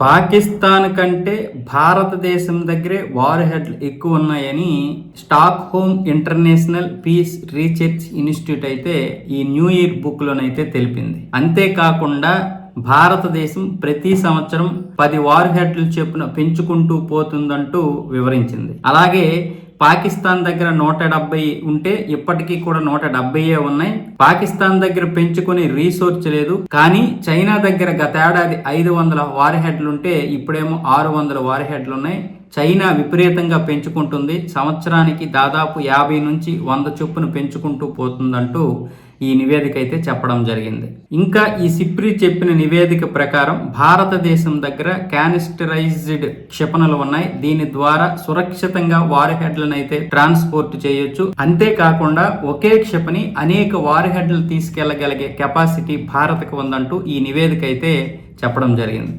పాకిస్తాన్ కంటే భారతదేశం దగ్గరే వార్ హెడ్లు ఎక్కువ ఉన్నాయని Stockholm international peace research institute అయితే ఈ న్యూ ఇయర్ బుక్లోనైతే తెలిపింది. అంతేకాకుండా భారతదేశం ప్రతి సంవత్సరం పది వార్ హెడ్లు చెప్పున పెంచుకుంటూ పోతుందంటూ వివరించింది. అలాగే పాకిస్తాన్ దగ్గర నూట డెబ్బై ఉంటే ఇప్పటికీ కూడా నూట డెబ్బైయే ఉన్నాయి. పాకిస్తాన్ దగ్గర పెంచుకునే రీసోర్స్ లేదు. కానీ చైనా దగ్గర గతేడాది ఐదు వందల వార్ హెడ్లు ఉంటే ఇప్పుడేమో ఆరు వందల వార్ హెడ్లు ఉన్నాయి. చైనా విపరీతంగా పెంచుకుంటుంది. సంవత్సరానికి దాదాపు యాభై నుంచి వంద చొప్పున పెంచుకుంటూ పోతుందంటూ ఈ నివేదిక అయితే చెప్పడం జరిగింది. ఇంకా ఈ సిప్రి చెప్పిన నివేదిక ప్రకారం భారతదేశం దగ్గర క్యానిస్టరైజ్డ్ క్షిపణులు ఉన్నాయి. దీని ద్వారా సురక్షితంగా వార్ హెడ్లను అయితే ట్రాన్స్పోర్ట్ చేయొచ్చు. అంతేకాకుండా ఒకే క్షిపణి అనేక వార్ హెడ్లు తీసుకెళ్ళగలిగే కెపాసిటీ భారత్కు ఉందంటూ ఈ నివేదిక అయితే చెప్పడం జరిగింది.